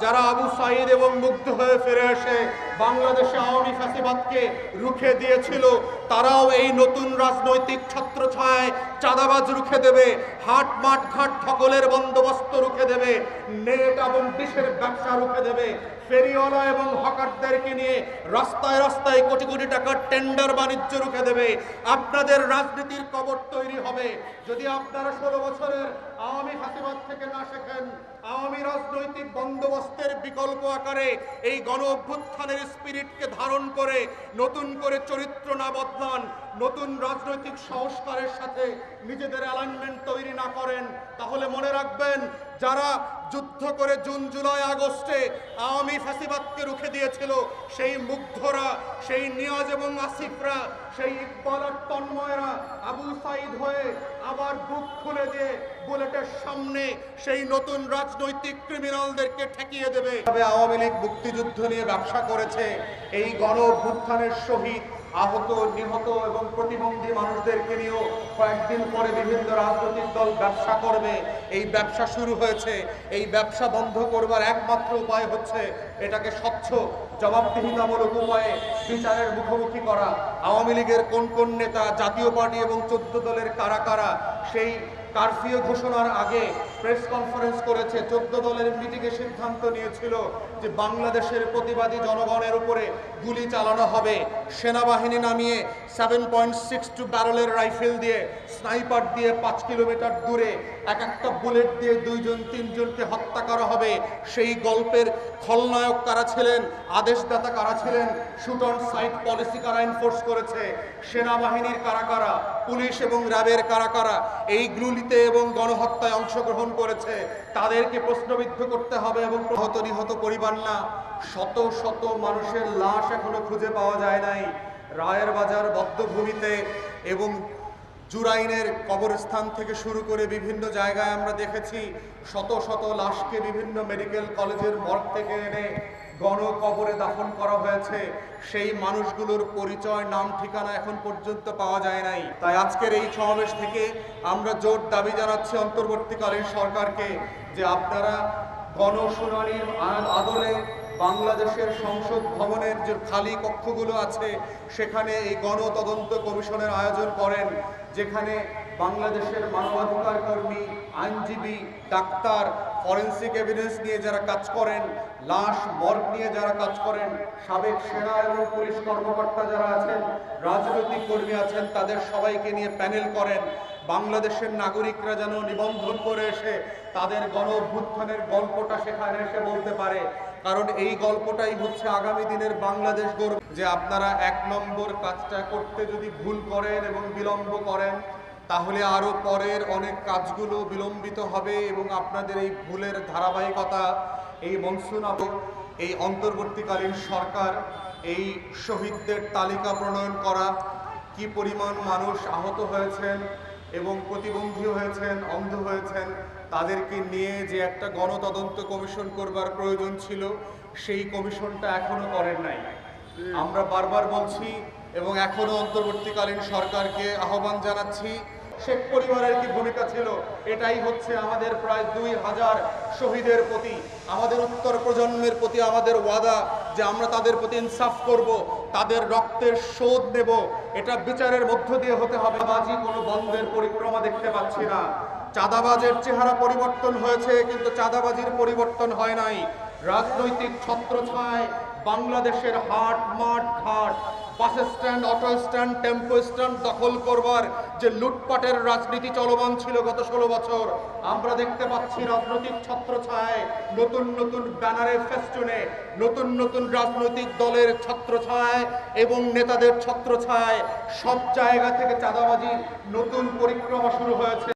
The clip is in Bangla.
যারা আবু সাইদ এবং মুগ্ধ হয়ে ফিরে এসে বাংলাদেশে আওয়ামী ফ্যাসিবাদকে রুখে দিয়েছিল, তারাও এই নতুন রাজনৈতিক ছত্রছায়ায় চাঁদাবাজ রুখে দেবে, হাট মাঠ ঘাট ঠকলের বন্দোবস্ত রুখে দেবে, নেট এবং ডিশের ব্যবসা রুখে দেবে, ফেরিওয়ালা এবং হকারদেরকে নিয়ে রাস্তায় রাস্তায় কোটি কোটি টাকার টেন্ডার বাণিজ্য রুখে দেবে, আপনাদের রাজনীতির কবর তৈরি হবে। যদি আপনারা ষোলো বছরের আওয়ামী ফাঁসিবাদ থেকে না শেখেন, আওয়ামী রাজনৈতিক বন্দোবস্তের বিকল্প আকারে এই গণ অভ্যুত্থানের স্পিরিটকে ধারণ করে নতুন করে চরিত্র না বদলান। নতুন রাজনৈতিক সংস্কারের সাথে নিজেদের অ্যালাইনমেন্ট তৈরি না করেন, তাহলে মনে রাখবেন যারা যুদ্ধ করে জুন, জুলাই, আগস্টে আওয়ামী ফ্যাসিবাদকে রুখে দিয়েছিল, সেই মুগ্ধরা, সেই নিয়াজ এবং আসিফরা, সেই ইকবাল আর তন্ময়রা আবু সাইদ হয়ে আবার বুক খুলে দিয়ে বুলেটের সামনে সেই নতুন রাজনৈতিক ক্রিমিনালদেরকে ঠেকিয়ে দেবে। তবে আওয়ামী লীগ মুক্তিযুদ্ধ নিয়ে ব্যবসা করেছে, এই গণ শহীদ আহত, নিহত এবং প্রতিবন্ধী মানুষদেরকে নিয়েও কয়েকদিন পরে বিভিন্ন রাজনৈতিক দল ব্যবসা করবে। এই ব্যবসা শুরু হয়েছে। এই ব্যবসা বন্ধ করবার একমাত্র উপায় হচ্ছে এটাকে স্বচ্ছ, জবাবদিহিতামূলক উপায়ে বিচারের মুখোমুখি করা। আওয়ামী লীগের কোন কোন নেতা, জাতীয় পার্টি এবং চোদ্দ দলের কারা কারা, সেই কারফিউ ঘোষণার আগে প্রেস কনফারেন্স করেছে, চোদ্দ দলের মিটিংয়ে সিদ্ধান্ত নিয়েছিল যে বাংলাদেশের প্রতিবাদী জনগণের উপরে গুলি চালানো হবে। সেনাবাহিনী নামিয়ে সেভেন পয়েন্ট সিক্স টু ব্যারলের রাইফেল দিয়ে স্নাইপার দিয়ে পাঁচ কিলোমিটার দূরে এক একটা বুলেট দিয়ে দুইজন, তিনজনকে হত্যা করা হবে। সেই গল্পের খলনায়ক কারা ছিলেন, আদেশদাতা কারা ছিলেন শুট অন সাইট পলিসি কারা এনফোর্স করেছে, সেনাবাহিনীর কারা কারা, পুলিশ এবং র্যাবের কারা কারা, এই গ্লুলিতে এবং গণহত্যায় অংশগ্রহণ করেছে, তাদেরকে প্রশ্নবিদ্ধ করতে হবে এবং প্রহত নিহত পরিবার না। শত শত মানুষের লাশ এখনও খুঁজে পাওয়া যায় নাই রায়ের বাজার বদ্ধভূমিতে এবং জুরাইনের কবরস্থান থেকে শুরু করে বিভিন্ন জায়গায় আমরা দেখেছি শত শত লাশকে বিভিন্ন মেডিকেল কলেজের মর্গ থেকে এনে গণ কবরে দাফন করা হয়েছে। সেই মানুষগুলোর পরিচয়, নাম, ঠিকানা এখন পর্যন্ত পাওয়া যায় নাই। তাই আজকের এই সমাবেশ থেকে আমরা জোর দাবি জানাচ্ছি অন্তর্বর্তীকালীন সরকারকে যে আপনারা গণশুনানির আদলে বাংলাদেশের সংসদ ভবনের যে খালি কক্ষগুলো আছে, সেখানে এই গণতদন্ত কমিশনের আয়োজন করেন, যেখানে বাংলাদেশের মানবাধিকার কর্মী আইনজীবী, ডাক্তার, ফরেন্সিক এভিডেন্স নিয়ে যারা কাজ করেন, লাশ, মর্গ নিয়ে যারা কাজ করেন, সাবেক সেনা এবং পুলিশ কর্মকর্তা যারা আছেন, রাজনৈতিক কর্মী আছেন, তাদের সবাইকে নিয়ে প্যানেল করেন। বাংলাদেশের নাগরিকরা যেন নিবন্ধন করে এসে তাদের গণ অভ্যুত্থানের গল্পটা সেখানে এসে বলতে পারে। কারণ এই গল্পটাই হচ্ছে আগামী দিনের বাংলাদেশ গর্ব যে আপনারা এক নম্বর কাজটা করতে যদি ভুল করেন এবং বিলম্ব করেন তাহলে আরও পরের অনেক কাজগুলো বিলম্বিত হবে এবং আপনাদের এই ভুলের ধারাবাহিকতা এই মনসুন এই অন্তর্বর্তীকালীন সরকার এই শহীদদের তালিকা প্রণয়ন করা কি পরিমাণ মানুষ আহত হয়েছেন এবং প্রতিবন্ধী হয়েছেন অন্ধ হয়েছেন তাদেরকে নিয়ে যে একটা গণতদন্ত কমিশন করবার প্রয়োজন ছিল সেই কমিশনটা এখনও করেন নাই। আমরা বারবার বলছি এবং এখনও অন্তর্বর্তীকালীন সরকারকে আহ্বান জানাচ্ছি। শেখ পরিবারের কি ভূমিকা ছিল, এটাই হচ্ছে আমাদের প্রায় দুই হাজার শহীদের প্রতি, আমাদের উত্তর প্রজন্মের প্রতি আমাদের ওয়াদা যে আমরা তাদের প্রতি ইনসাফ করব, তাদের রক্তের শোধ নেব। এটা বিচারের মধ্য দিয়ে হতে হবে। বাজি কোনো বন্ধের পরিক্রমা দেখতে পাচ্ছি না। চাঁদাবাজের চেহারা পরিবর্তন হয়েছে, কিন্তু চাঁদাবাজির পরিবর্তন হয় নাই। রাজনৈতিক ছত্রছায় বাংলাদেশের হাট, মাঠ, ঘাট, bus stand, auto stand, tempo stand দখল করবার যে লুটপাটের রাজনীতি চলমান ছিল গত ষোলো বছর, আমরা দেখতে পাচ্ছি রাজনৈতিক ছত্রছায় নতুন নতুন ব্যানারে ফেস্টুনে, নতুন নতুন রাজনৈতিক দলের ছত্রছায় এবং নেতাদের ছত্রছায় সব জায়গা থেকে চাঁদাবাজির নতুন পরিক্রমা শুরু হয়েছে।